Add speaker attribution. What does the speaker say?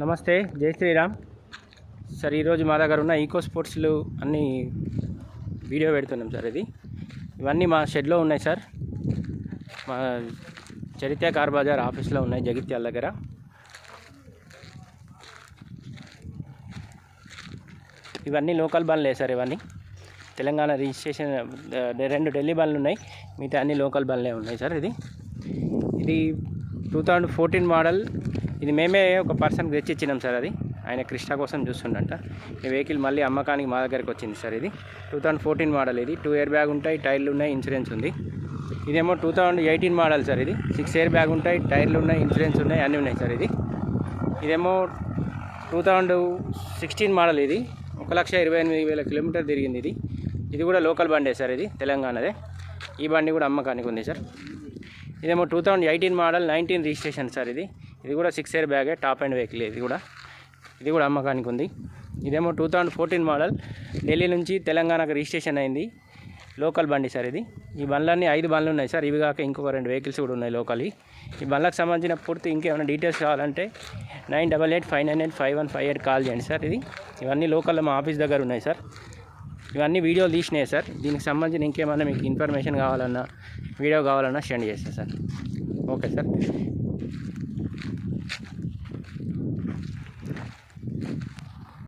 Speaker 1: నమస్తే జై శ్రీరామ్. సార్ ఈరోజు మా దగ్గర ఉన్న ఈకో స్పోర్ట్స్లు అన్ని వీడియో పెడుతున్నాం సార్ ఇది. ఇవన్నీ మా షెడ్లో ఉన్నాయి సార్. మా చరిత్ర కార్ బజార్ ఆఫీస్లో ఉన్నాయి జగిత్యాల దగ్గర. ఇవన్నీ లోకల్ బండ్లే సార్ ఇవన్నీ. తెలంగాణ రిజిస్ట్రేషన్ రెండు ఢిల్లీ బండ్లు ఉన్నాయి. మిగతా అన్ని లోకల్ బండ్లే ఉన్నాయి సార్ ఇది. ఇది టూ థౌజండ్ ఫోర్టీన్ మోడల్ ఇది మేమే ఒక పర్సన్కి తెచ్చి ఇచ్చినాం సార్ అది. ఆయన కృష్ణ కోసం చూస్తుండంట. ఈ వెహికల్ మళ్ళీ అమ్మకానికి మా దగ్గరికి వచ్చింది సార్ ఇది. టూ థౌజండ్ ఫోర్టీన్ మోడల్ ఇది. టూ ఇయర్ బ్యాగ్ ఉంటాయి టైర్లు ఉన్నాయి ఇన్సూరెన్స్ ఉంది. ఇదేమో two thousand eighteen model sir ఇది. సిక్స్ ఇయర్ బ్యాగ్ ఉంటాయి టైర్లు ఉన్నాయి ఇన్సూరెన్స్ ఉన్నాయి అన్నీ ఉన్నాయి సార్ ఇది. ఇదేమో టూ థౌజండ్ సిక్స్టీన్ మోడల్ ఇది. ఒక లక్ష ఇరవై ఎనిమిది వేల కిలోమీటర్ తిరిగింది ఇది. ఇది కూడా లోకల్ బండే సార్ ఇది తెలంగాణదే. ఈ బండి కూడా అమ్మకానికి ఉంది సార్. ఇదేమో two thousand eighteen model nineteen registration sir ఇది. ఇది కూడా సిక్స్ ఇయర్ బ్యాగే టాప్ అండ్ వెహికల్ ఇది కూడా. ఇది కూడా అమ్మకానికి ఉంది. ఇదేమో two thousand fourteen model Delhi నుంచి తెలంగాణకు రిజిస్ట్రేషన్ అయింది. లోకల్ బండి సార్ ఇది. ఈ బండ్లన్నీ ఐదు బండ్లు ఉన్నాయి సార్. ఇవి కాక ఇంకొక రెండు వెహికల్స్ కూడా ఉన్నాయి లోకల్. ఈ బండ్లకు సంబంధించిన పూర్తి ఇంకేమైనా డీటెయిల్స్ కావాలంటే nine double eight five nine eight five one five eight call చేయండి సార్ ఇది. ఇవన్నీ లోకల్లో మా ఆఫీస్ దగ్గర ఉన్నాయి సార్. ఇవన్నీ వీడియోలు తీసినాయి సార్. దీనికి సంబంధించిన ఇంకేమైనా మీకు ఇన్ఫర్మేషన్ కావాలన్నా వీడియో కావాలన్నా సెండ్ చేస్తాను సార్. Okay sir.